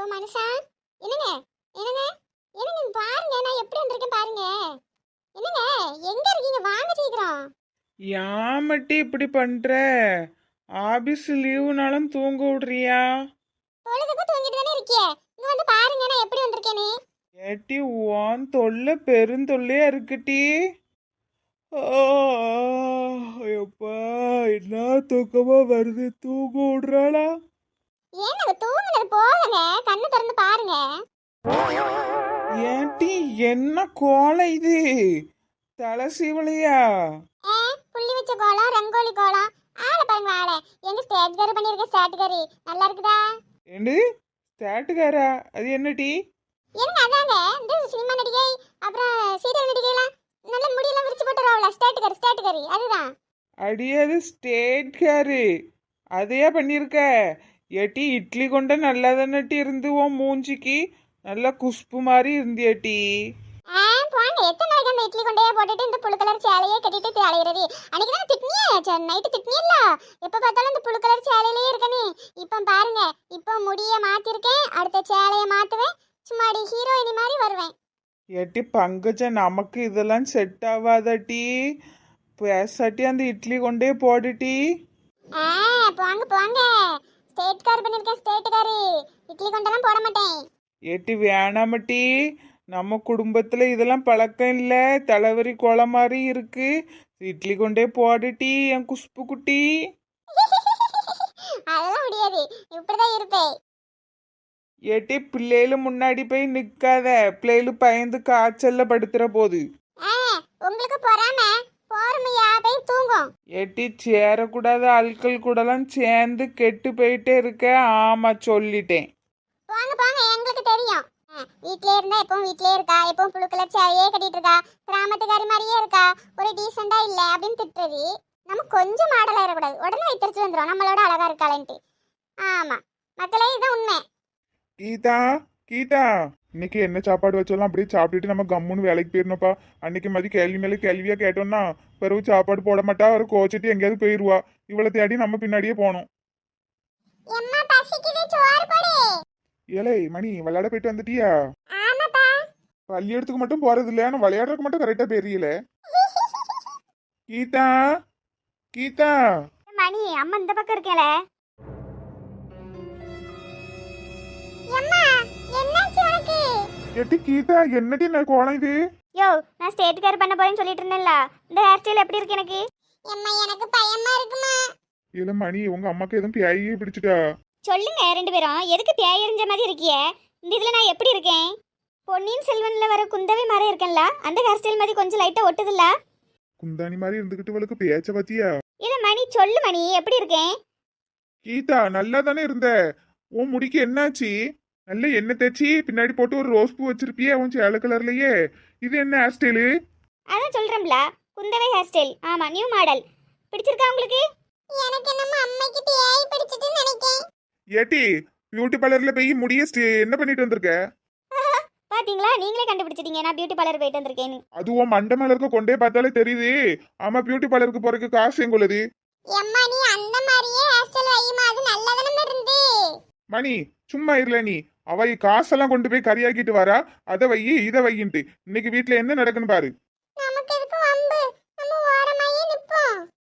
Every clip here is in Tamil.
ஐயோ மனுஷா. என்னங்க? என்னங்க? என்னங்க பாருங்க நான் எப்படி வந்திருக்கேன் பாருங்க. என்னங்க எங்க இருக்கீங்க? வாங்க சீக்கிரம். யாமட்டி இப்படி பண்ற? ஆபீஸ் லீவுனாலும் தூங்க விடுறியா? பொழுதுக்கும் தூங்கிட்டு தானே இருக்கியே. இங்க வந்து பாருங்க நான் எப்படி வந்திருக்கேன்னு ஏட்டி உன் தொல்லை பெருந்தொல்லையா இருக்குட்டி எப்பா என்ன தூக்கமா வருது? தூங்க விடுறாளா? ஏங்க தூங்குனது போதுங்க கண்ணு திறந்து பாருங்க. ஏட்டி என்ன கோலம் இது? தலை சீவலையா? ஏ புள்ளி வச்ச கோலம் ரங்கோலி கோலம் ஆளை பாருங்க ஆளை. எங்க ஸ்டேட் கறி பண்ணிருக்க ஸ்டேட் கறி. நல்லா இருக்குதா? ஏண்டு ஸ்டாட்டுக்காரா அது என்னடி? என்னங்க அதாங்க. இந்த சினிமா நடிகை அப்புறம் சீரியல் நடிகைலாம் நல்ல முடியெல்லாம் விரிச்சு போட்டுருவாங்களா ஸ்டேட் கறி ஸ்டேட் கறி. அதுதான். அடியாது ஸ்டேட் காரு அதையா பண்ணியிருக்க ஏட்டி இட்லி கொண்ட நல்லா தானட்டி இருந்து உன் மூஞ்சிக்கு? நல்லா குஷ்பு மாதிரி இருந்தியாட்டி ஆ போங்க எத்தனை நாளைக்கு அந்த இட்லி கொண்டே போட்டுட்டு இந்த புழு கலர் சேலையே கட்டிட்டு அலையிறது அன்னைக்கு தான் திட்டினியே? நைட்டு திட்டினியல்ல? எப்ப பார்த்தாலும் இந்த புழு கலர் சேலையிலே இருக்கனே. இப்போ பாருங்க இப்போ முடிய மாத்திருக்கேன் அடுத்த சேலையை மாத்துவேன் சும்மாடி ஹீரோயினி மாதிரி வருவேன். ஏட்டி பங்கஜ நமக்கு இதெல்லாம் செட் ஆகாதட்டி பேசாட்டி அந்த இட்லி கொண்டே போடுட்டி ஆ போங்க போங்க. ஸ்டேட் கார் பண்ணிருக்கேன் ஸ்டேட் காரு இட்லி கொண்டெல்லாம் போட மாட்டேன். ஏட்டி வேணாமட்டி நம்ம குடும்பத்துல இதெல்லாம் பழக்கம் இல்ல. தலைவரி கொலை மாதிரி இருக்கு. இட்லி கொண்டே போடுட்டி என் குஷ்பு குட்டி. அதெல்லாம் முடியாது. இப்படிதான் இருப்பேன். ஏட்டி பிள்ளைகளு முன்னாடி போய் நிக்காத. பிள்ளைகளு பயந்து காய்ச்சல்ல படுத்துற போது. உங்களுக்கு பொறாம? போறமையா போய் தூங்கும். ஏட்டி சேரக்கூடாத ஆட்கள் கூடலாம் சேர்ந்து கெட்டு போயிட்டே இருக்க ஆமா சொல்லிட்டேன். போங்க போங்க எங்களுக்கு தெரியும். வீட்லயே இருந்தா எப்பவும் வீட்லயே இருக்கா? எப்பவும் புழு கலர் சேலையே கட்டிட்டு இருக்கா? கிராமத்துக்காரி மாதிரியே இருக்கா? ஒரு டீசெண்டா இல்ல அப்படின்னு திட்டுறது. நம்ம கொஞ்சம் மாடலா இருக்கக்கூடாது உடனே வைத்தறிச்சு வந்துடும் நம்மளோட அழகா இருக்காளன்ட்டு. ஆமா. மக்களே இதுதான் உண்மை. கீதா கீதா. இன்னைக்கு என்ன சாப்பாடு வச்சாலும் அப்படியே சாப்பிட்டுட்டு நம்ம கம்முன்னு வேலைக்கு போயிடணும்ப்பா. அன்னைக்கு மாதிரி கேள்வி மேலே கேள்வியா கேட்டோம்னா பிறகு சாப்பாடு போட மாட்டா அவர் கோச்சிட்டு எங்கேயாவது போயிடுவா இவளை தேடி நம்ம பின்னாடியே போடு. ஏலே மணி விளையாட போயிட்டு வந்துட்டியா? பள்ளியிடத்துக்கு மட்டும் போறது இல்ல ஆனா விளையாடுறதுக்கு மட்டும் கரெக்டா தெரியல. கீதா கீதா. மணி அம்மா இந்த பக்கம் இருக்கேல எட்டி கீதா என்னடி நான் கோலம் இது? யோ நான் ஸ்டேட் கேர் பண்ண போறேன்னு சொல்லிட்டு இருந்தேன்ல. இந்த ஹேர் ஸ்டைல் எப்படி இருக்கு எனக்கு? எம்மா எனக்கு பயமா இருக்குமா? இல்ல மணி உங்க அம்மாக்கு எதுவும் பியாயி பிடிச்சிட்டா? சொல்லுங்க ரெண்டு பேரும். எதுக்கு பேய் எறிஞ்ச மாதிரி இருக்கியே? இந்த இதுல நான் எப்படி இருக்கேன்? பொன்னியின் செல்வன்ல வர குந்தவை மாதிரி இருக்கேன்ல. அந்த ஹேர் ஸ்டைல் மாதிரி கொஞ்சம் லைட்டா ஒட்டுதுல்ல? குந்தாணி மாதிரி இருந்துகிட்டு இவளுக்கு பேச்ச பத்தியா இல்ல மணி சொல்லு மணி எப்படி இருக்கேன்? கீதா நல்லா தானே இருந்த? உன் முடிக்கு என்னாச்சு? நல்ல எண்ணெய் தேய்ச்சி பின்னாடி போட்டு ஒரு ரோஸ் பூ வச்சிருப்பியே உன் சேலை கலர்லயே. இது என்ன ஹேர் ஸ்டைலு அதான் சொல்றேன்ல குந்தவை ஹேர் ஸ்டைல் ஆமா நியூ மாடல் பிடிச்சிருக்கா உங்களுக்கு? எனக்கு நம்ம அம்மைக்கு பேய் பிடிச்சிட்டு நினைக்கேன். ஏட்டி பியூட்டி பார்லர்ல போய் முடிய என்ன பண்ணிட்டு வந்திருக்க? பாத்தீங்களா? நீங்களே கண்டுபிடிச்சிட்டீங்க நான் பியூட்டி பார்லர் போயிட்டு வந்திருக்கேன்னு. அது உன் மண்டை மேல இருக்க கொண்டே பார்த்தாலே தெரியுது. ஆமா பியூட்டி பார்லருக்கு போறதுக்கு காசு எங்குள்ளது எம்மா நீ அந்த மாதிரியே ஹேர் ஸ்டைல் வையுமா அது நல்லதானே இருந்து. மணி சும்மா இருல நீ. அவ காசெல்லாம் கொண்டு போய் கறியாக்கிட்டு வரா அதை வை இதை வையின்ட்டு. இன்னைக்கு வீட்ல என்ன நடக்குன்னு பாரு.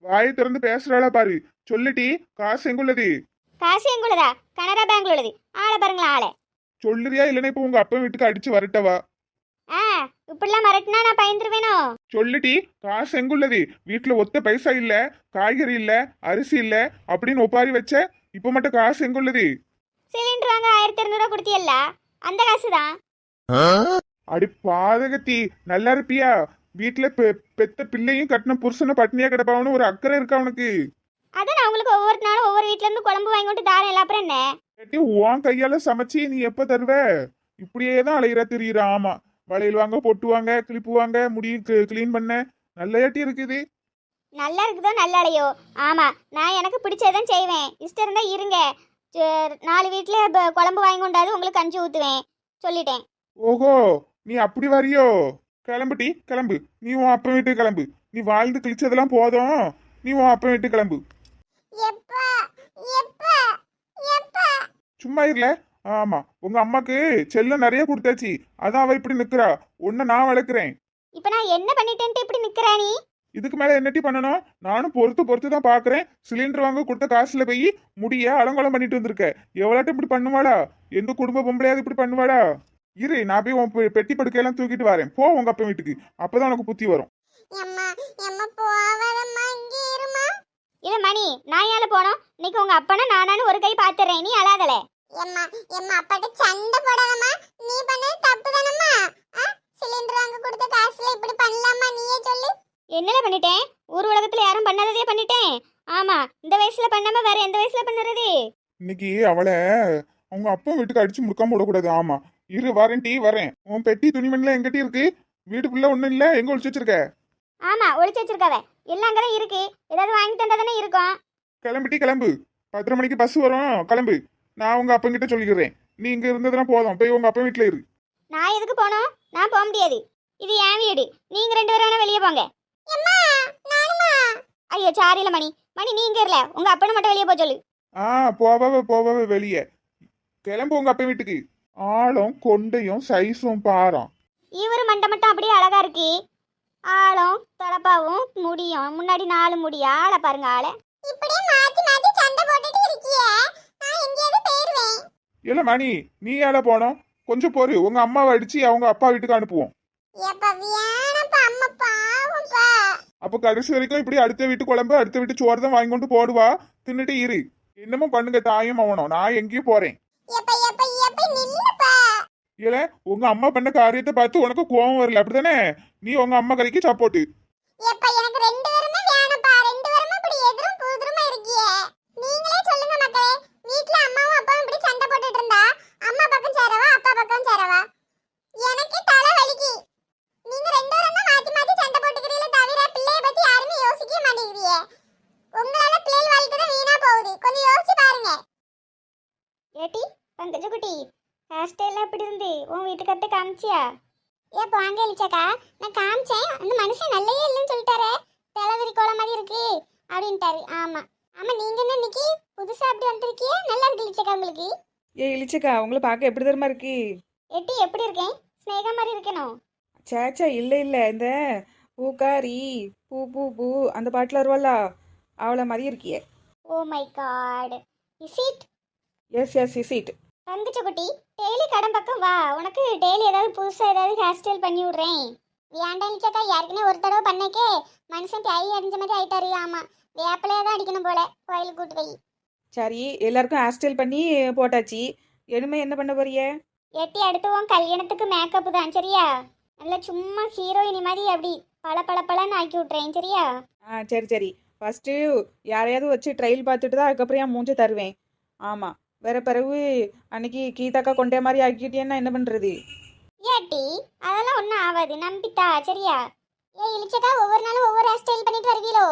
வாயை திறந்து பேசுறாளா பாரு. சொல்லுடி காசு எங்குள்ளது? காசு எங்குள்ளதா? கனரா பேங்க்ல உள்ளது. ஆளை பாருங்களா ஆளை. சொல்லுறியா இல்லைன்னா இப்ப உங்க அப்பா வீட்டுக்கு அடிச்சு வரட்டவா? ஆ இப்படிலாம் மிரட்டினா நான் பயந்துருவேனோ? சொல்லுடி காசு எங்குள்ளது? வீட்டுல ஒத்த பைசா இல்ல காய்கறி இல்ல அரிசி இல்ல அப்படின்னு ஒப்பாரி வச்ச இப்ப மட்டும் காசு எங்குள்ளது? சிலிண்டர் வாங்க ஆயிரத்தி இரநூறுவா கொடுத்தியல்ல அந்த காசு தான் அடி பாதகத்தி நல்லா இருப்பியா? வீட்டுல பெத்த பிள்ளையும் கட்டின புருஷனை பட்னியா கிடப்பாவனு ஒரு அக்கறை இருக்கா உனக்கு? அதான் நான் உங்களுக்கு ஒவ்வொரு நாளும் ஒவ்வொரு வீட்ல இருந்து குழம்பு வாங்கி கொண்டு தாரேன் இல்ல அப்புறம் என்ன? உன் கையால சமைச்சு நீ எப்ப தருவ? இப்படியே தான் அலையிறா தெரியுற ஆமா. வளையல் வாங்க பொட்டுவாங்க கிளிப்புவாங்க முடி கிளீன் பண்ண. நல்ல ஏட்டி இருக்குது. நல்லா இருக்குதோ நல்லா இல்லையோ ஆமா நான் எனக்கு பிடிச்சதான் செய்வேன். இஷ்டம் இருந்தா இருங்க. சே- நாலு வீட்ல ப- குழம்பு வாங்கி கொண்டாது உங்களுக்கு கஞ்சி ஊத்துவேன் சொல்லிட்டேன். ஓஹோ நீ அப்படி வரியோ கிளம்புடி கிளம்பு. நீ உன் அப்பன் வீட்டுக்கு கிளம்பு. நீ வாழ்ந்து கிழிச்சதெல்லாம் போதும். நீ உன் அப்பன் வீட்டுக்கு கிளம்பு. சும்மா இருல. ஆமா உங்க அம்மாக்கு செல்லம் நிறைய கொடுத்தாச்சு. அதான் அவ இப்படி நிக்கிறா. உன்னை நான் வளர்க்குறேன். இப்போ நான் என்ன பண்ணிட்டேன்ட்டு இப்படி நிக்கிறா நீ? இதுக்கு மேல என்னட்டி பண்ணணும்? நானும் பொறுத்து பொறுத்து தான் பாக்குறேன். சிலிண்டர் வாங்க கொடுத்த காசுல போய் முடிய அலங்கோலம் பண்ணிட்டு வந்திருக்க. எவ்வளோட்டம் இப்படி பண்ணுவாளா? எந்த குடும்ப பொம்பளையாவது இப்படி பண்ணுவாளா? இரு நான் போய் உன் பெட்டி படுக்கையெல்லாம் தூக்கிட்டு வரேன். போ உங்க அப்பா வீட்டுக்கு. அப்பதான் உனக்கு புத்தி வரும். இது மணி. நான் ஏல போனோம் இன்னைக்கு உங்க அப்பனா நானானு ஒரு கை பாத்துறேன். நீ அழாதல. எம்மா எம்மா அப்பாட்ட சண்டை போடாதம்மா. நீ பண்ணது தப்பு தானம்மா? சிலிண்டர் வாங்க கொடுத்த காசுல இப்படி பண்ணலாமா என்னல பண்ணிட்டேன்? ஊர் உலகத்துல யாரும் பண்ணாததே பண்ணிட்டேன். ஆமா இந்த வயசுல பண்ணாம வேற எந்த வயசுல பண்ணுறது? இன்னைக்கு அவளை அவங்க அப்பா வீட்டுக்கு அடிச்சு முடுக்காம விடக்கூடாது. ஆமா. இரு வரேன் டீ வரேன். உன் பெட்டி துணிமணிலாம் எங்கிட்ட இருக்கு. வீட்டுக்குள்ள ஒண்ணும் இல்ல. எங்க ஒளிச்சு வச்சிருக்க? ஆமா ஒளிச்சு வச்சிருக்காவ. எல்லாம் அங்கதான் இருக்கு. ஏதாவது வாங்கி தந்தா தானே இருக்கும். கிளம்பு டீ கிளம்பு. பத்தரை மணிக்கு பஸ் வரும். கிளம்பு. நான் உங்க அப்பங்கிட்ட சொல்லிக்கிறேன். நீ இங்க இருந்ததுன்னா போதும். போய் உங்க அப்பா வீட்டுல இரு. நான் எதுக்கு போனோம் நான் போக முடியாது. இது என் வீடு. நீங்க ரெண்டு பேரும் வேணா வெளியே போங்க. ஐயோ சாரில மணி. மணி நீ இங்க இருல. உங்க அப்பனை மட்டும் வெளியே போக சொல்லு. ஆ போவவ போவவ வெளியே. கிளம்பு உங்க அப்பா வீட்டுக்கு. ஆளும் கொண்டையும் சைஸும் பாரம் இவர் மண்டை மட்டும் அப்படியே அழகா இருக்கு. ஆளும் தலப்பாவும் முடியும். முன்னாடி நாலு முடி. ஆளை பாருங்க ஆளை. இப்படியே மாத்தி மாத்தி சண்டை போட்டுட்டு இருக்கியே. நான் எங்கேயாவது போயிருவேன். இல்ல மணி நீ ஏல போனோம்? கொஞ்சம் பொறு உங்க அம்மாவை அடிச்சு அவங்க அப்பா வீட்டுக்கு அனுப்புவோம். எப்ப வேணப்பா அம்மா பாவம்ப்பா அப்போ கடைசி வரைக்கும் இப்படி அடுத்த வீட்டு குழம்பு அடுத்த வீட்டு சோறு தான் வாங்கி கொண்டு போடுவா. தின்னுட்டு இரு. என்னமோ பண்ணுங்க தாயும் அவனும். நான் எங்கேயும் போறேன். இல்ல உங்க அம்மா பண்ண காரியத்தை பார்த்து உனக்கு கோவம் வரல. அப்படிதானே நீ உங்க அம்மா கறிக்கு சப்போர்ட்டு எப்ப எனக்கு ரெண்டு பேருமே வேணப்பா ரெண்டு பேருமே இப்படி எதிரும் புதிருமா இருக்கியே நீங்களே சொல்லுங்க மக்களே வீட்ல அம்மாவும் அப்பாவும் இப்படி சண்டை போட்டுட்டு இருந்தா அம்மா பக்கம் சேரவா அப்பா பக்கம் சேரவா எனக்கு தலை வலிக்கு நீங்க ரெண்டு பேரும் தான் மாத்தி மாத்தி சண்டை போட்டுக்கிறீங்களே தவிர பிள்ளைய பத்தி யாருமே யோசிக்கவே மாட்டேங்கிறீங்க உங்களால பிள்ளைகள் வாழ்க்கை தான் வீணா போகுது கொஞ்சம் யோசிச்சு பாருங்க ஏட்டி பங்கஜ குட்டி ஹேர் ஸ்டைல் எப்படி இருந்து உன் வீட்டுக்கிட்ட காமிச்சியா ஏ வாங்க இழிச்சாக்கா நான் காமிச்சேன். அந்த மனுஷன் நல்லவே இல்லைன்னு சொல்லிட்டாரு. தலைவரி கோலம் மாதிரி இருக்கு அப்படின்ட்டாரு. ஆமா. ஆமா நீங்க என்ன இன்னைக்கு? புதுசா அப்படி வந்திருக்கியே? நல்லா இருக்கு இழிச்சக்கா உங்களுக்கு? ஏ இழிச்சக்கா உங்களை பார்க்க எப்படி தெரியுமா இருக்கு? எட்டி எப்படி இருக்கேன்? ஸ்னேகா மாதிரி இருக்கணும் சேச்சா இல்லை இல்லை. இந்த பூக்காரி பூ பூ பூ அந்த பாட்டில் வருவாளா அவளை மாதிரி இருக்கியே. ஓ my god is it yes yes is it பங்குச்ச குட்டி. டெய்லி கடன் பக்கம் வா. உனக்கு டெய்லி ஏதாவது புதுசா ஏதாவது ஹேர் ஸ்டைல் பண்ணி விடுறேன். வேண்டாம் இழிச்சக்கா ஏற்கனவே ஒரு தடவை பண்ணக்கே மனுஷன் பேய் அடிஞ்ச மாதிரி ஆயிட்டாரு ஆமா. வேப்பிலையே தான் அடிக்கணும் போல. கோயிலுக்கு கூட்டு போய். சரி எல்லாருக்கும் ஹேர் ஸ்டைல் பண்ணி போட்டாச்சு. இனிமே என்ன பண்ண போறிய? எட்டி அடுத்து உன் கல்யாணத்துக்கு மேக்கப் தான் சரியா? நல்லா சும்மா ஹீரோயினி மாதிரி அப்படி பல பல பலன்னு ஆக்கி விட்றேன் சரியா? ஆ சரி சரி. ஃபஸ்ட்டு யாரையாவது வச்சு ட்ரையல் பார்த்துட்டு தான் அதுக்கப்புறம் என் மூஞ்ச தருவேன். ஆமாம் வேற பிறகு அன்னைக்கு கீதாக்கா கொண்டே மாதிரி ஆக்கிட்டேன்னா என்ன பண்ணுறது ஏட்டி அதெல்லாம் ஒன்றும் ஆகாது நம்பித்தா சரியா? ஏ இழிச்சக்கா ஒவ்வொரு நாளும் ஒவ்வொரு ஹேர் ஸ்டைல் பண்ணிட்டு வருவீங்களோ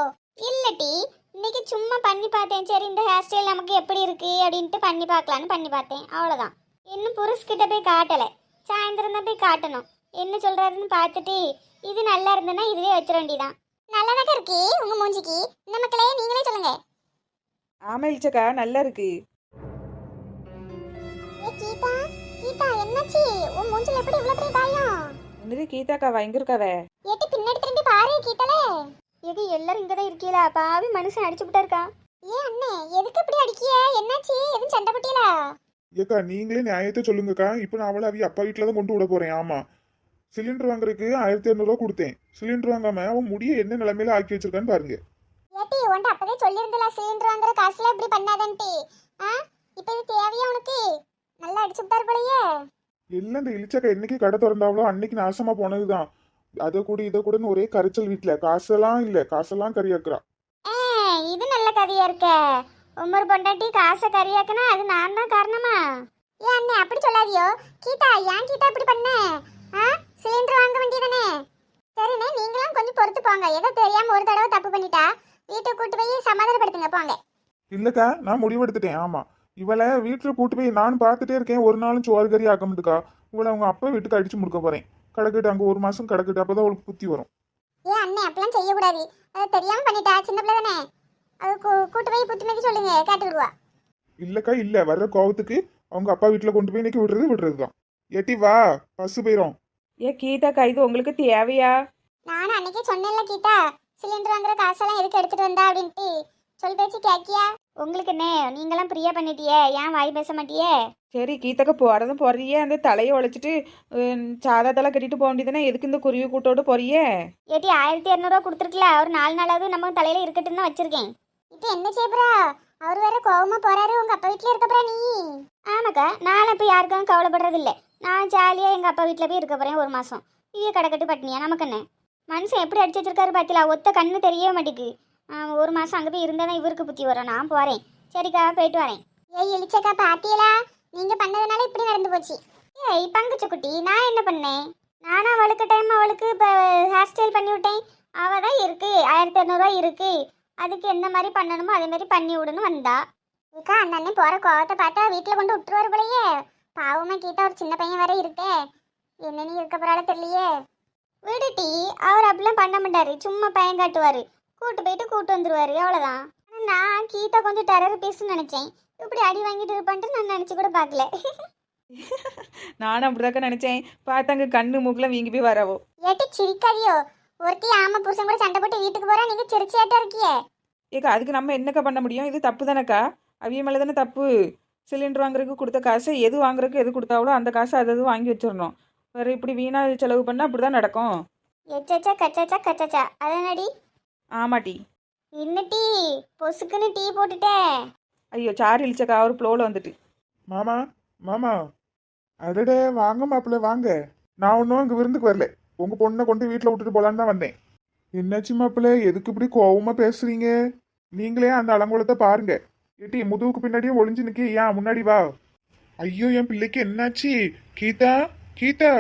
இல்லட்டி இன்னைக்கு சும்மா பண்ணி பார்த்தேன். சரி இந்த ஹேர் ஸ்டைல் நமக்கு எப்படி இருக்கு அப்படின்ட்டு பண்ணி பார்க்கலான்னு பண்ணி பார்த்தேன். அவ்வளோதான் இன்னும் புருஷ்கிட்ட போய் காட்டலை. சாயந்தரம் தான் போய் காட்டணும். என்ன சொல்றாருன்னு பார்த்துட்டு இது நல்லா இருந்ததுன்னா இதுவே வச்சிட வேண்டியதான் நல்லதாக இருக்கு உங்க மூஞ்சிக்கு? இந்த மக்களே நீங்களே சொல்லுங்க. ஆமாம் இழிச்சக்கா நல்லா இருக்கு. கீதா கீதா என்னாச்சு? உன் மூஞ்சில எப்படி இவ்வளவு பெரிய காயம்? என்னது கீதாக்காவா எங்க இருக்காவே ஏட்டி பின்னாடி திரும்பி பாரு கீதாலே. எது எல்லாரும் இங்க தான் இருக்கீங்களா பாவி மனுஷன் அடிச்சு விட்டா இருக்கா? ஏ அண்ணே எதுக்கு இப்படி அடிக்கிய? என்னாச்சு? எதுவும் சண்டை போட்டீங்களா ஏக்கா நீங்களே நியாயத்தை சொல்லுங்கக்கா. இப்போ நான் அவளை அவி அப்பா வீட்டில் தான் கொண்டு விட போறேன். ஆமா. சிலிண்டர் வாங்குறதுக்கு ஆயிரத்தி இரநூறுவா கொடுத்தேன். சிலிண்டர் வாங்காம அவன் முடிய என்ன நிலைமையில ஆக்கி வச்சிருக்கான்னு பாருங்க. ஏட்டி உன்ட்ட அப்பவே சொல்லியிருந்தல சிலிண்டர் வாங்குற காசுல இப்படி பண்ணாதன்ட்டு. ஆ? இப்போ இது தேவையா உனக்கு? நல்லா அடிச்சு விட்டாரு போலயே. எல்லாம் இந்த இழிச்சக்கா என்னைக்கு கடை திறந்தாவளோ அன்னைக்கு நாசமா போனதுதான். அதை கூட இதை கூடன்னு ஒரே கரைச்சல் வீட்டுல காசெல்லாம் இல்ல காசெல்லாம் கறியாக்குறா. ஏ இது நல்ல கதையா இருக்க. உமர் பொண்டாட்டி காசை கறியாக்குனா அது நான் தான் காரணமா? ஏன் அண்ணே அப்படி சொல்லாதியோ. கீதா ஏன் கீதா இப்படி பண்ண? ஆ சிலிண்டர் வாங்க வேண்டியதானே? சரிண்ணே நீங்களும் கொஞ்சம் பொறுத்து போங்க. ஏதோ தெரியாம ஒரு தடவை தப்பு பண்ணிட்டா. வீட்டுக்கு கூட்டு போய் சமாதானப்படுத்துங்க போங்க. இல்லக்கா நான் முடிவெடுத்துட்டேன். ஆமா. இவளை வீட்டுல கூட்டு போய் நானும் பார்த்துட்டே இருக்கேன். ஒரு நாளும் சோறு கறி ஆக்க மாட்டுக்கா இவளை அவங்க அப்பா வீட்டுக்கு அடிச்சு முடுக்க போறேன். கிடக்கிட்டு அங்க ஒரு மாசம் கிடக்கிட்டு அப்பதான் அவளுக்கு புத்தி வரும். ஏன் அண்ணே அப்படிலாம் செய்யக்கூடாது. அது தெரியாம பண்ணிட்டா சின்ன பிள்ளை தானே? அது கூ- கூட்டு போய் புத்திமதி சொல்லுங்க கேட்டு விடுவா. இல்லக்கா இல்ல. வர்ற கோவத்துக்கு அவங்க அப்பா வீட்டுல கொண்டு போய் இன்னைக்கு விடுறது விடுறதுதான். ஏட்டி வா. பஸ் போயிரும். ஏ கீதாக்கா இது உங்களுக்கு தேவையா? நானும் அன்னைக்கே சொன்னேன்ல கீதா. சிலிண்டர் வாங்குற காசெல்லாம் எதுக்கு எடுத்துட்டு வந்தா அப்படின்ட்டு? சொல் பேச்சு கேக்கியா உங்களுக்கு என்ன? நீங்களாம் பிரியா பண்ணிட்டியே? ஏன் வாய் பேச மாட்டியே? சரி கீதாக்கா போகிறதும் போறியே? அந்த தலையை உழைச்சிட்டு சாதா தலை கட்டிட்டு போக வேண்டியதுனா எதுக்கு இந்த குருவி கூட்டோடு போறியே? ஏட்டி ஆயிரத்தி இரநூறுவா கொடுத்துருக்கல. ஒரு நாலு நாளாவது நம்ம தலையில இருக்கட்டும் தான் வச்சிருக்கேன். இப்போ என்ன செய்யப்பா அவர் வேற கோவமா போறாரு. உங்க அப்பா வீட்ல இருக்கப்புறா நீ? ஆமாக்கா நான் இப்போ யாருக்கும் கவலைப்படுறது இல்ல நான் ஜாலியா எங்க அப்பா வீட்ல போய் இருக்க போறேன் ஒரு மாசம். இங்கே கடக்கட்டு பட்டினியா? நமக்கு என்ன? மனுஷன் எப்படி அடிச்சு வச்சிருக்காரு பாத்தீங்களா? ஒத்த கண்ணு தெரியவே மாட்டேங்குது. ஒரு மாசம் அங்கே போய் இருந்தால் தான் இவருக்கு புத்தி வரும். நான் போறேன். சரிக்கா போயிட்டு வரேன். ஏய் எலிச்சக்கா பாத்தீங்களா? நீங்க பண்ணதுனால இப்படி நடந்து போச்சு. ஏய் பங்குச்சு குட்டி நான் என்ன பண்ணேன்? நானா அவளுக்கு டைம் அவளுக்கு இப்போ ஹேர் ஸ்டைல் பண்ணி விட்டேன். அவள் தான் இருக்கு. ஆயிரத்தி இரநூறுவா இருக்கு. அதுக்கு எந்த மாதிரி பண்ணணுமோ அதே மாதிரி பண்ணி விடுன்னு வந்தா. ஏக்கா அந்த அண்ணன் போகிற கோவத்தை பார்த்தா வீட்டில் கொண்டு விட்டுருவாரு போலயே. பாவமா கீதா ஒரு சின்ன பையன் வேற இருக்கே. என்ன நீ இருக்க போறால தெரியலையே. விடுட்டி அவர் அப்படிலாம் பண்ண மாட்டாரு. சும்மா பையன் காட்டுவாரு. கூட்டு போயிட்டு கூட்டு வந்துருவாரு அவ்வளோதான் நான் கீதா கொஞ்சம் டெரர் பீஸ்னு நினைச்சேன். இப்படி அடி வாங்கிட்டு இருப்பான்ட்டு நான் நினச்சி கூட பார்க்கல. நானும் அப்படிதாக்கா நினச்சேன். பார்த்தாங்க கண்ணு மூக்கில் வீங்கி போய் வரவோ. ஏட்டி சிரிக்காதியோ? ஒருத்தி ஆமா புருஷன் கூட சண்டை போட்டு வீட்டுக்கு போறா நீங்க சிரிச்சியாட்டா இருக்கியே? ஏக்கா அதுக்கு நம்ம என்னக்கா பண்ண முடியும்? இது தப்பு தானேக்கா? அவிய மேலே தானே தப்பு? சிலிண்டர் வாங்குறதுக்கு கொடுத்த காசை எது வாங்குறதுக்கு எது கொடுத்தாவளோ அந்த காசை அது அது வாங்கி வச்சிடணும். வேறு இப்படி வீணாக செலவு பண்ணால் அப்படி தான் நடக்கும். எச்சச்சா கச்சச்சா கச்சச்சா? அதனடி? ஆமாட்டி இன்னட்டி பொசுக்குன்னு டீ போட்டுட்டே. ஐயோ சார் இழிச்சக்கா அவர் ப்ளோவில் வந்துட்டு. மாமா மாமா. அடடே வாங்க மாப்பிள்ள வாங்க. நான் ஒன்றும் இங்க விருந்துக்கு வரல. உங்க பொண்ணை கொண்டு வீட்டில் விட்டுட்டு போலான்னு தான் வந்தேன். என்னாச்சு மாப்பிள்ள எதுக்கு இப்படி கோவமா பேசுறீங்க? நீங்களே அந்த அலங்கோலத்தை பாருங்க. ஏட்டி முதுகுக்கு பின்னாடியே ஒளிஞ்சு நிக்க ஏன் முன்னாடி வா. ஐயோ என் பிள்ளைக்கு என்னாச்சு? கீதா கீதா.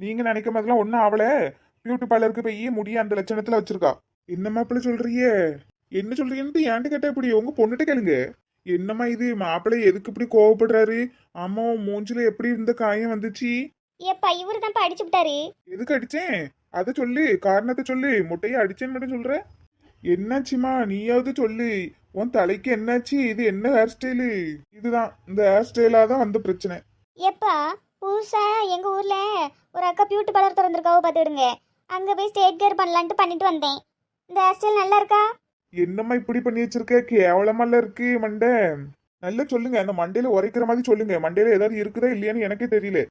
நீங்க நினைக்க மாதிரிலாம் ஒன்றும் ஆவல. பியூட்டி பார்லருக்கு போய் முடிய அந்த லட்சணத்துல வச்சிருக்கா. என்ன மாப்பிள்ள சொல்றியே? என்ன சொல்றீங்கன்னு ஏன்ட்டு கேட்டா இப்படி? உங்க பொண்ணுகிட்ட கேளுங்க. என்னம்மா இது? மாப்பிள்ளை எதுக்கு இப்படி கோவப்படுறாரு? உன் மூஞ்சில எப்படி இருந்த காயம் வந்துச்சு? ஏப்பா இவரு தான் அடிச்சு விட்டாரு. எதுக்கு அடிச்சேன்? அதை சொல்லு காரணத்தை சொல்லு. முட்டையை அடிச்சேன்னு மட்டும் சொல்ற. என்னாச்சுமா நீயாவது சொல்லு. உன் தலைக்கு என்னாச்சு? இது என்ன ஹேர் ஸ்டைலு இதுதான். இந்த ஹேர் ஸ்டைலா தான் வந்த பிரச்சனை. ஏப்பா புதுசா எங்க ஊர்ல ஒரு அக்கா பியூட்டி பார்லர் திறந்திருக்காவோ பார்த்துடுங்க அங்க போய் ஸ்டேட் கேர் பண்ணலான்ட்டு பண்ணிட்டு வந்தேன். இந்த ஹேர் ஸ்டைல் நல்லா இருக்கா? என்னம்மா இப்படி பண்ணி வச்சிருக்க? கேவலமால இருக்கு மண்டை. நல்லா சொல்லுங்க அந்த மண்டையில உரைக்கிற மாதிரி சொல்லுங்க. மண்டையில ஏதாவது இருக்குதா இல்லையான்னு எனக்கே தெரியல.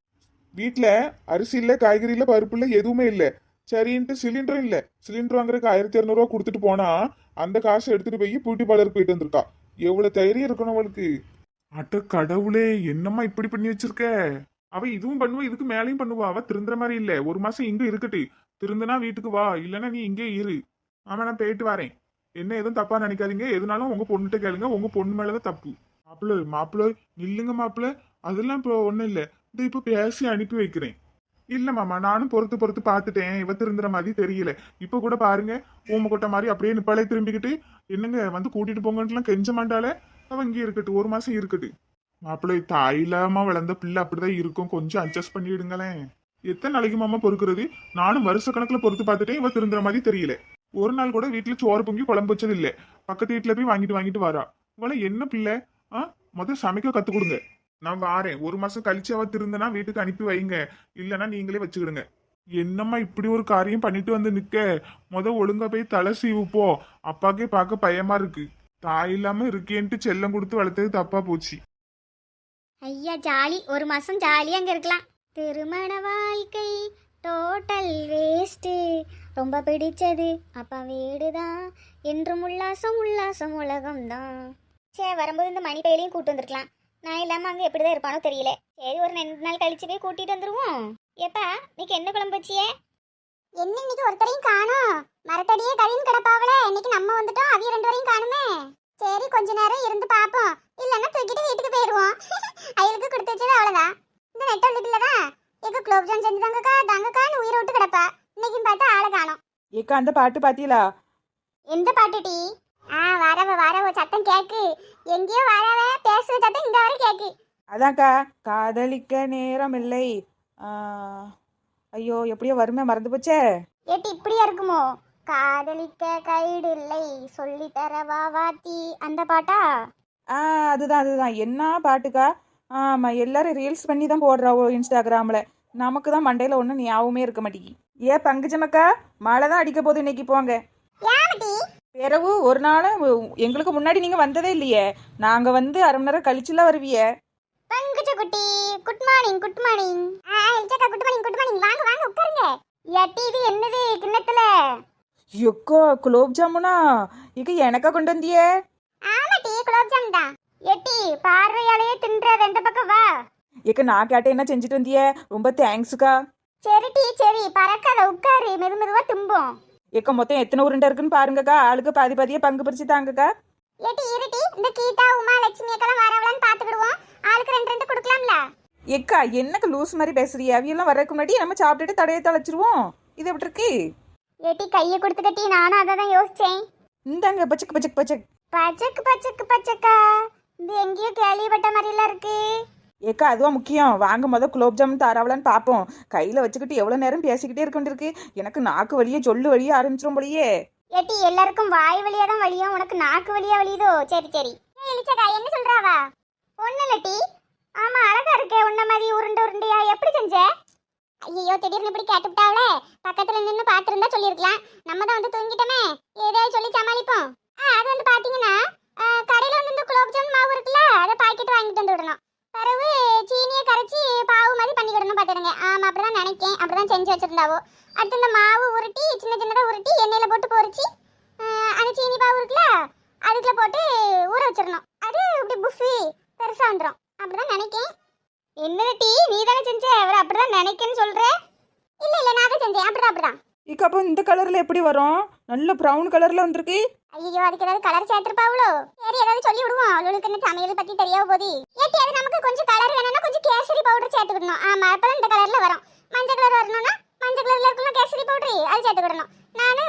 வீட்டில் அரிசி இல்ல காய்கறி இல்ல பருப்பு இல்ல எதுவுமே இல்ல. சரின்ட்டு சிலிண்டரும் இல்ல. சிலிண்டர் வாங்குறதுக்கு ஆயிரத்தி இரநூறுவா கொடுத்துட்டு போனா அந்த காசை எடுத்துட்டு போய் பியூட்டி பார்லருக்கு போயிட்டு வந்திருக்கா. எவ்வளவு தைரியம் இருக்கணும் அவளுக்கு? அட்ட கடவுளே என்னம்மா இப்படி பண்ணி வச்சிருக்க? அவ இதுவும் பண்ணுவா இதுக்கு மேலேயும் பண்ணுவா. அவ திருந்துற மாதிரி இல்ல. ஒரு மாசம் இங்க இருக்கட்டு திருந்தனா வீட்டுக்கு வா. இல்லைன்னா நீ இங்கே இரு. ஆமா நான் போயிட்டு வரேன். என்ன எதுவும் தப்பா நினைக்காதீங்க. எதுனாலும் உங்க பொண்ணுகிட்ட கேளுங்க. உங்க பொண்ணு மேலதான் தப்பு. மாப்பிள்ள மாப்பிள்ள நில்லுங்க மாப்பிள்ள. அதெல்லாம் இப்போ ஒன்றும் இல்லை. இது இப்போ பேசி அனுப்பி வைக்கிறேன். இல்லை மாமா நானும் பொறுத்து பொறுத்து பார்த்துட்டேன். இவ திருந்துற மாதிரி தெரியல. இப்போ கூட பாருங்க. ஊம கொட்ட மாதிரி அப்படியே நிப்பாலே திரும்பிக்கிட்டு என்னங்க வந்து கூட்டிட்டு போங்கன்ட்டுலாம் கெஞ்ச மாட்டாலே அவன் இங்கே இருக்கட்டும். ஒரு மாசம் இருக்கட்டு மாப்பிள்ளை தாய் வளர்ந்த பிள்ளை அப்படிதான் இருக்கும். கொஞ்சம் அட்ஜஸ்ட் பண்ணிடுங்களேன். எத்தனை நாளைக்கு மாமா பொறுக்கிறது? நானும் வருஷ கணக்கில் பொறுத்து பார்த்துட்டேன். இவ திருந்துற மாதிரி தெரியல. ஒரு நாள் கூட வீட்டுல சோறு பொங்கி குழம்பு வச்சது இல்ல பக்கத்து வீட்டுல போய் வாங்கிட்டு வாங்கிட்டு வரா. இவள என்ன பிள்ளை? ஆ? முதல் சமைக்க கத்து கொடுங்க. நான் வாரேன் ஒரு மாசம் கழிச்சு அவ திருந்தனா வீட்டுக்கு அனுப்பி வைங்க. இல்லைன்னா நீங்களே வச்சுக்கிடுங்க. என்னம்மா இப்படி ஒரு காரியம் பண்ணிட்டு வந்து நிக்க? முத ஒழுங்கா போய் தலை சீவுப்போ. அப்பாக்கே பார்க்க பயமா இருக்கு. தாய் இல்லாம இருக்கேன்ட்டு செல்லம் கொடுத்து வளர்த்தது தப்பா போச்சு. ஐயா ஜாலி. ஒரு மாசம் ஜாலியா அங்க இருக்கலாம். திருமண வாழ்க்கை டோட்டல் வேஸ்ட்டு ரொம்ப பிடிச்சது. அப்பா வீடுதான். என்றும் உல்லாசம் உல்லாசம் உலகம்தான். சே வரும்போது இந்த மணி பயிலையும் கூட்டு வந்திருக்கலாம். நான் இல்லாமல் அங்கே எப்படி தான் இருப்பானோ தெரியல. சரி ஒரு ரெண்டு நாள் கழிச்சு போய் கூட்டிட்டு வந்துருவோம். எப்பா இன்னைக்கு என்ன குழம்பு வச்சியே? என்ன இன்னைக்கு ஒருத்தரையும் காணோம். மரத்தடியே கதையும் கிடப்பாவல இன்னைக்கு நம்ம வந்துட்டோம். அவிய ரெண்டு வரையும் காணுமே. சரி கொஞ்ச நேரம் இருந்து பாப்போம். இல்லைன்னா தூக்கிட்டு வீட்டுக்கு போயிடுவோம். அயலுக்கு கொடுத்து வச்சது அவ்வளோதான் இந்த நெட்ட வீட்டுல தான் எங்க குலோப் ஜாம் செஞ்சு தாங்கக்கா தாங்கக்கான்னு உயிரை விட்டு கிடப்பா. இன்னைக்கும் பார்த்தா ஆளை காணோம். ஏக்கா அந்த பாட்டு பாத்தீங்களா? எந்த பாட்டு டீ? ஆ வரவ வரவ சத்தம் கேக்கு. எங்கேயோ வரவ பேசுற சத்தம் இங்க வரை கேக்கு. அதான்க்கா காதலிக்க நேரம் இல்லை ஆ, ஐயோ எப்படியோ வருமே மறந்து போச்சே. ஏட்டி இப்படியா இருக்குமோ? காதலிக்க கைடு இல்லை சொல்லி தரவா வாத்தி அந்த பாட்டா? ஆ அதுதான் அதுதான். என்ன பாட்டுக்கா? ஆமாம் எல்லாரும் ரீல்ஸ் பண்ணி தான் போடுறாவோ இன்ஸ்டாகிராமில். நமக்கு தான் மண்டையில் ஒன்றும் ஞாபகமே இருக்க மாட்டேங்கி. ஏ பங்குஜமக்கா மழை தான் அடிக்க போகுது இன்னைக்கு போங்க பிறகு ஒரு நாள் எங்களுக்கு முன்னாடி நீங்கள் வந்ததே இல்லையே. நாங்கள் வந்து அரை மணி நேரம் கழிச்சுலாம் வருவியே. பங்குச்ச குட்டி குட் மார்னிங் குட் மார்னிங் ஆ இல்ச்சக்கா குட் மார்னிங் குட் மார்னிங் வாங்க வாங்க உட்காருங்க. எட்டி இது என்னது கிண்ணத்துல? எக்கோ குலோப் ஜாமுனா? இக்க எனக்கா கொண்டு வந்தியே? ஆமாட்டி குலோப் ஜாம் தான். எட்டி பார்வையாலேயே தின்றது. எந்த பக்கம் வா. ஏக்க நான் கேட்டேன் என்ன செஞ்சுட்டு வந்தியே? ரொம்ப தேங்க்ஸுக்கா. சரி டீ சரி பறக்காத உட்காரு. மெது மெதுவா தும்போம் ஏக்க மொத்தம் எத்தனை உருண்டை இருக்குன்னு பாருங்கக்கா. ஆளுக்கு பாதி பாதியே பங்கு பிரிச்சு தாங்கக்கா. ஏட்டி இருட்டி இந்த கீதா உமா லட்சுமி அக்கெல்லாம் வரவளான்னு பாத்துக்கிடுவோம் ஆளுக்கு ரெண்டு ரெண்டு கொடுக்கலாம்ல? ஏக்கா என்னக்கு லூஸ் மாதிரி பேசுறிய? அவியெல்லாம் வர்றதுக்கு முன்னாடி நம்ம சாப்பிட்டுட்டு தடையை தொலைச்சிருவோம். இது எப்படி இருக்கு? ஏட்டி கையை கொடுத்துக்கட்டி நானும் அதை தான் யோசிச்சேன். இந்தாங்க பச்சக் பச்சக் பச்சக் பச்சக்கு பச்சக்கு பச்சக்கா. இது எங்கேயோ கேள்விப்பட்ட மாதிரிலாம் இருக்கு. ஏக்கா அதுவா முக்கியம். வாங்க முத குலோப் ஜாமுன் தாராவலான்னு பார்ப்போம் கையில் வச்சுக்கிட்டு எவ்வளோ நேரம் பேசிக்கிட்டே இருக்க வேண்டியிருக்கு. எனக்கு நாக்கு வழியே சொல்லு வழியே ஆரம்பிச்சிரும் போலயே. ஏட்டி எல்லாருக்கும் வாய் வழியா தான் வலியும் உனக்கு நாக்கு வழியா வலியுதோ? சரி சரி. ஏய், இளிச்சக்கா என்ன சொல்றாவா? ஒண்ணு இல்லட்டி ஆமா அழகா இருக்கே. உன்ன மாதிரி உருண்டை உருண்டையா. எப்படி செஞ்ச? ஐயோ திடீர்னு இப்படி கேட்டுவிட்டாவளே. பக்கத்துல நின்னு பாத்துருந்தா சொல்லிருக்கலாம் நம்ம தான் வந்து தூங்கிட்டோமே. ஏதாவது சொல்லி சமாளிப்போம். ஆ அது வந்து பாத்தீங்கன்னா கடையில் வந்து குலோப்ஜாம் குலோப் ஜாமுன் மாவு இருக்குல்ல அதை பாக்கெட் வாங்கிட்டு வந்து விடணும். பிறகு சீனியை கரைச்சி பாவு மாதிரி பண்ணிக்கிடணும் பார்த்துடுங்க. ஆமாம் அப்படி தான் நினைக்கேன். அப்படிதான் செஞ்சு வச்சுருந்தாவோ. அடுத்து இந்த மாவு உருட்டி சின்ன சின்னதாக உருட்டி எண்ணெயில் போட்டு பொறிச்சு அந்த சீனி பாவு இருக்குல்ல அதுக்குள்ள போட்டு ஊற வச்சிடணும். அது இப்படி புஃபி பெருசாக வந்துடும் அப்படிதான் நினைக்கேன். என்னது டீ? நீ தானே செஞ்ச? அவர் அப்படிதான் நினைக்கேன்னு சொல்கிறேன் இல்லை இல்லை நான் தான் செஞ்சேன். அப்படிதான் அப்படி தான் அப்போ இந்த கலரில் எப்படி வரும்? நல்ல ப்ரௌன் கலரில் வந்திருக்கு. ஐயோ அதுக்கு ஏதாவது கலர் சேர்த்திருப்பாவளோ சரி ஏதாவது சொல்லி விடுவோம். அவளுக்கு என்ன சமையல் பத்தி தெரியாம போதி. ஏட்டி அது நமக்கு கொஞ்சம் கலர் வேணும்னா கொஞ்சம் கேசரி பவுடர் சேர்த்துக்கிடணும் ஆமா அப்பதான் இந்த கலர்ல வரும். மஞ்சள் கலர் வரணும்னா மஞ்சள் கலர்ல இருக்குல்ல கேசரி பவுடர் அது சேர்த்துக்கிடணும் நானு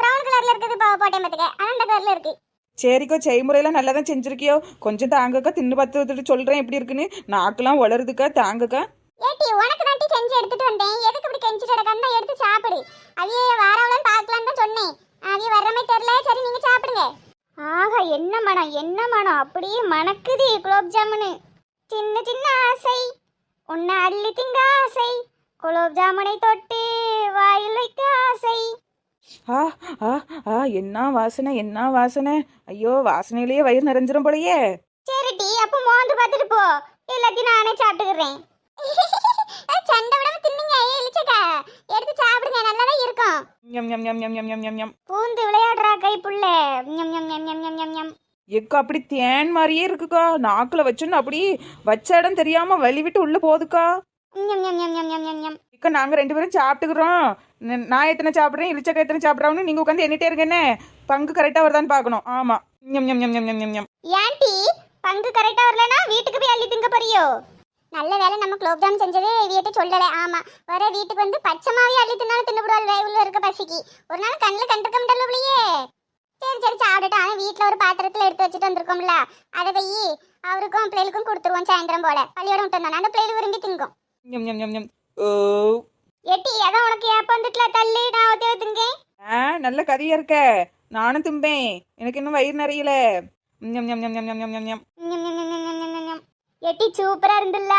ப்ரௌன் கலர்ல இருக்குது போ- போட்டேன் பாத்துக்க. அது அந்த கலர்ல இருக்கு. சரிக்கோ செய்முறையெல்லாம் நல்லா தான் செஞ்சிருக்கியோ. கொஞ்சம் தாங்கக்கா தின்னு பார்த்து வந்துட்டு சொல்கிறேன் எப்படி இருக்குன்னு. நாக்கெல்லாம் வளருதுக்கா தாங்கக்கா. ஏட்டி உனக்கு தான் டீ செஞ்சு எடுத்துட்டு வந்தேன். எதுக்கு இப்படி கெஞ்சிட்டு கிடக்கன்னு தான் எடுத்து சாப்பிடு. அவிய வாரவளன்னு பார்க்கலான்னு தான் சொன்னேன். அவிய வர்றமே தெரியல. சரி நீங்க சாப்பிடுங்க. ஆஹா என்ன மனம் என்ன மனம்? அப்படியே மணக்குது குலோப் ஜாமுனு. சின்ன சின்ன ஆசை. உன்னை அள்ளி திங்க ஆசை. குலோப் ஜாமுனை தொட்டு வாயில் வைக்க ஆசை. ஆ ஆ ஆ என்ன வாசனை என்ன வாசனை? ஐயோ வாசனையிலேயே வயிறு நிறைஞ்சிரும் போலயே. சரி டீ அப்போ மோந்து பார்த்துட்டு போ. எல்லாத்தையும் நானே சாப்பிட்டுக்கிறேன். சண்டை விடாம தின்னுங்க ஏ இளிச்சக்கா எடுத்து சாப்பிடுங்க நல்லா தான் இருக்கும் ஞம் ஞம் ஞம் ஞம் ஞம் ஞம் ஞம் ஞம் பூந்து விளையாடுறா கைப்புள்ள ஞம் ஞம் ஞம் ஞம் ஞம் ஞம் ஞம் எக்கா அப்படி தேன் மாதிரியே இருக்குக்கா நாக்கில் வச்சுன்னு அப்படி வச்ச இடம் தெரியாம வலி விட்டு உள்ள போகுதுக்கா ஞம் ஞம் ஞம் ஞம் ஞம் ஞம் ஞம் இக்கா நாங்க ரெண்டு பேரும் சாப்பிட்டுக்கிறோம் ந- நான் எத்தனை சாப்பிட்றேன் இளிச்சக்கா எத்தனை சாப்பிட்றான்னு நீங்க உட்காந்து எண்ணிட்டே இருக்கேன்னு பங்கு கரெக்டாக வருதான்னு பார்க்கணும் ஆமா ஞம் ஞம் ஞம் ஞம் ஞம் ஞம் ஞம் ஏன்டி பங்கு கரெக்டா வரலனா வீட்டுக்கு போய் அள்ளி திங்க போறியோ நல்ல வேலை நம்ம குலோப் ஜாம் செஞ்சது வீட்டை சொல்லல. ஆமா வர வீட்டுக்கு வந்து பச்சை மாவே அள்ளி தின்னாலும் தின்னுபடுவாள் உள்ள இருக்க பசிக்கு. ஒரு நாள் கண்ணில் கண்டிருக்க முடியலையே சரி சரி சாப்பிட்டுட்டு அவன் வீட்டில் ஒரு பாத்திரத்தில் எடுத்து வச்சுட்டு வந்திருக்கோம்ல. அதை போய் அவருக்கும் பிள்ளைகளுக்கும் கொடுத்துருவோம் சாயந்தரம் போல. பள்ளியோட விட்டு வந்தோம் அந்த பிள்ளைகள் விரும்பி திங்கும் எட்டி அதான் உனக்கு ஏப்ப வந்துட்டுல? தள்ளு நான் ஒத்தே திங்கேன் ஆ நல்ல கதையா இருக்க. நானும் தும்பேன். எனக்கு இன்னும் வயிறு நிறையல. எட்டி சூப்பரா இருந்துல்ல.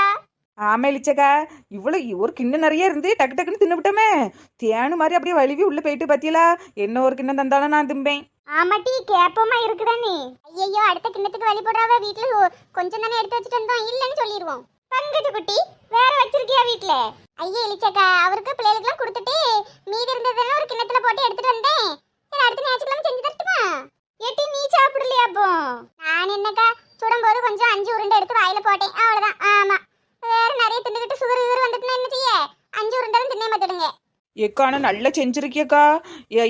ஆமா இளிச்சக்கா. இவ்வளோ ஒரு கிண்ணம் நிறைய இருந்து டக்கு டக்குன்னு தின்னுவிட்டோமே. தேனு மாதிரி அப்படியே வலிவி உள்ள போயிட்டு பத்தியலா. என்ன ஒரு கிண்ணம் தந்தாலும் நான் திம்பேன். ஆமாட்டி கேப்பமா இருக்குதானே. ஐயோ அடுத்த கிண்ணத்துக்கு வழி போடுறாவ வீட்ல ஒ- கொஞ்சம் தானே எடுத்து வச்சுட்டு வந்தோம். இல்லைன்னு சொல்லிடுவோம் பங்கஜ குட்டி வேற வச்சிருக்கியா வீட்ல? ஐயா இளிச்சக்கா அவருக்கு பிள்ளைகளுக்குலாம் கொடுத்துட்டு மீதி இருந்ததுன்னா ஒரு கிண்ணத்துல போட்டு எடுத்துட்டு வந்தேன். அடுத்த ஞாயிற்றுக்கிழமை செஞ்சு தரட்டுமா? எட்டி நீ சாப்பிடலையா அப்போ? நான் என்னக்கா சுடும்போது கொஞ்சம் அஞ்சு உருண்டை எடுத்து வாயில போட்டேன். அவ்வளவுதான். ஆமா. வேற நிறைய தின்னுக்கிட்டு சுகர் சுகர் வந்துட்டுனா என்ன செய்ய? அஞ்சு உருண்டை தான் தின்னே மாத்திடுங்க ஏக்கான நல்லா செஞ்சிருக்கியக்கா.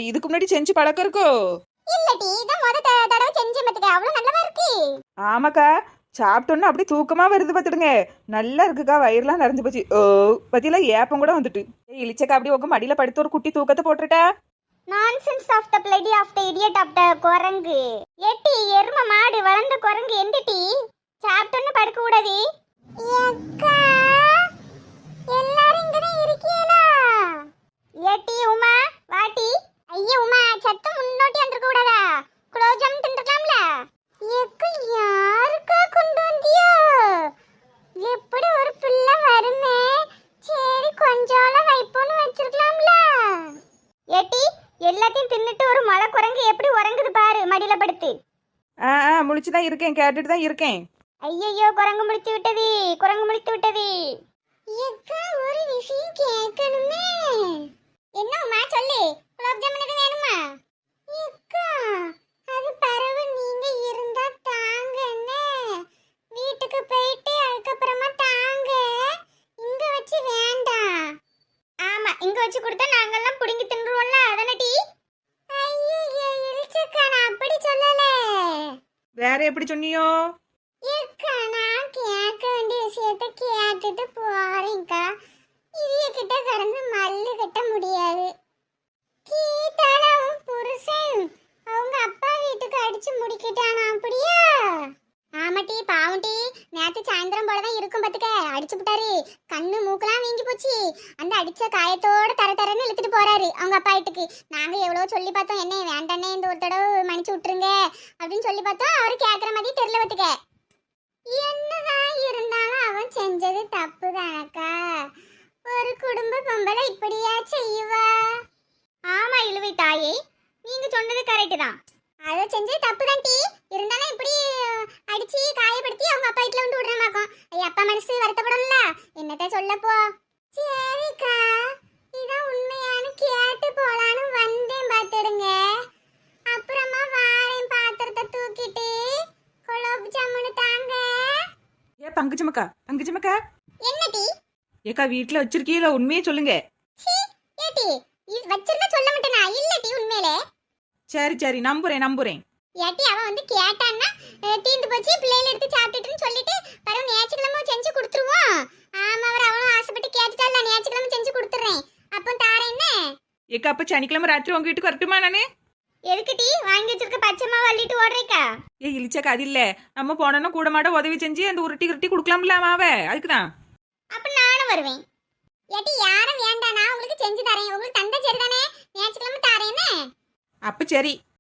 இதுக்கு முன்னாடி செஞ்சு பழக்கம் இருக்கோ? இல்லட்டி இதான் முத தடவை செஞ்சு பார்த்துக்க அவ்வளவு நல்லவா இருக்கு? ஆமாக்கா. சாப்பிட்டோன்னா அப்படி தூக்கமா வருது பார்த்துடுங்க நல்லா இருக்குக்கா. வயிறுலாம் நிறைஞ்சு போச்சு. ஓ பத்தியெல்லாம் ஏப்பம் கூட வந்துட்டு. ஏய், இளிச்சக்கா அப்படி உங்க மடியில படுத்து ஒரு குட்டி தூக்கத்தை போட்டுட்டா nonsense of the bloody of the idiot of the குரங்கு. எட்டி எரும மாடு வளர்ந்த குரங்கு எந்திட்டி சாப்பிட்டோன்னு படுக்க கூடாது எட்டி உமா வாட்டி. ஐயா உமா சத்தம் முன்னோட்டி வந்திருக்க கூடாதா? குலோஜாம் தின்றுக்கலாம்ல? எக்கு யாருக்கா கொண்டு வந்தியோ? எப்படி ஒரு பிள்ளை வருமே? சரி கொஞ்சோல வைப்போன்னு வச்சிருக்கலாம்ல. எட்டி தின்னுட்டு ஒரு மலை குரங்கு எப்படி உறங்குது பாரு மடியில படுத்து. ஆ ஆ முழிச்சு தான் இருக்கேன் கேட்டுட்டு தான் இருக்கேன். ஐயையோ குரங்கு முடித்து விட்டது குரங்கு முடித்து விட்டது. ஒரு விஷயம் கேட்கணுமே என்ன உமா சொல்லு குலோப் ஜாமுன் எதுவும் வேணுமா எக்கா அது பரவு நீங்க இருந்தா தாங்க என்ன வீட்டுக்கு போயிட்டு அதுக்கப்புறமா தாங்க இங்க வச்சு வேண்டாம் ஆமா இங்க வச்சு கொடுத்தா நாங்கெல்லாம் புடுங்கி தின்றுவோம்ல அதானே டீ ஐயோ இழிச்சக்கா நான் அப்படி சொல்லல வேற எப்படி சொன்னியோ ஏக்கா, நான் கேட்க வேண்டிய விஷயத்த கேட்டுட்டு போறேன்க்கா இவிய கிட்ட கடந்து மல்லு கட்ட முடியாது கீதால அவன் புருஷன் அவங்க அப்பா வீட்டுக்கு அடிச்சு முடிக்கிட்டானா அப்படியா ஆமாட்டி பாவண்டி நேத்து தான் இருக்கும் பாத்துக்க. அடிச்சு விட்டாரு கண்ணு மூக்கெல்லாம் வீங்கி போச்சு. அந்த அடிச்ச காயத்தோட தர தரன்னு இழுத்துட்டு போறாரு அவங்க அப்பா வீட்டுக்கு. நாங்க எவ்வளவு சொல்லி பார்த்தோம் என்ன வேண்டானே இந்த ஒரு தடவை மன்னிச்சு விட்டுருங்க. அப்படின்னு சொல்லி பார்த்தோம். அவரு கேக்குற மாதிரி தெரியல பாத்துக்க. என்னதான் இருந்தாலும் அவன் செஞ்சது தப்பு தானக்கா ஒரு குடும்ப பொம்பளை இப்படியா செய்வா? ஆமா இழுவை தாயே. நீங்க சொன்னது கரெக்ட் தான். அதை செஞ்சது தப்பு தான் டீ. இருந்தாலும் இப்படி அடிச்சு காயப்படுத்தி அவங்க அப்பா வீட்டுல வந்து விடுறமாக்கும் ஐயா அப்பா மனசு வருத்தப்படும்ல. என்னத்த சொல்லப்போ சரிக்கா. இதான் உண்மையானு கேட்டு போலான்னு வந்தேன் பார்த்துடுங்க. அப்புறமா வாரேன் பாத்திரத்தை தூக்கிட்டு குலோப் ஜாமுன் தாங்க. ஏ பங்குச்சமக்கா பங்குச்சமக்கா என்ன டீ? ஏக்கா வீட்டில் வச்சிருக்கீங்களா? உண்மையே சொல்லுங்க. சீ இது வச்சிருந்தா சொல்ல மாட்டேனா? இல்ல டீ உண்மையிலே. சரி சரி நம்புறேன் நம்புறேன். ஏட்டி அவன் வந்து கேட்டான்னா தீந்து போச்சு பிள்ளைகள் எடுத்து சாப்பிட்டுட்டுன்னு சொல்லிட்டு பரவ ஞாயிற்றுக்கிழமை செஞ்சு கொடுத்துருவோம். ஆமா அவர் அவனும் ஆசைப்பட்டு கேட்டுட்டால ஞாயிற்றுக்கிழமை செஞ்சு கொடுத்துறேன். அப்போ தாரேன் என்ன? ஏக்கா அப்போ சனிக்கிழமை ராத்திரி உங்க வீட்டுக்கு வரட்டுமா நானு? எதுக்கு டீ? வாங்கி வச்சிருக்க பச்சை மாவு அள்ளிட்டு ஓடுறேக்கா. ஏ இழிச்சக்கா அது இல்லை. நம்ம போனோன்னா கூட மாட உதவி செஞ்சு அந்த உருட்டி உருட்டி கொடுக்கலாம்ல மாவை. அதுக்கு தான் அப்ப நானும் வருவேன். ஏட்டி யாரும் வேண்டாம் நான் உங்களுக்கு செஞ்சு தரேன். உங்களுக்கு தந்த சரி தானே ஞாயிற்றுக்கிழமை தாரேன்னு அப்போ சரி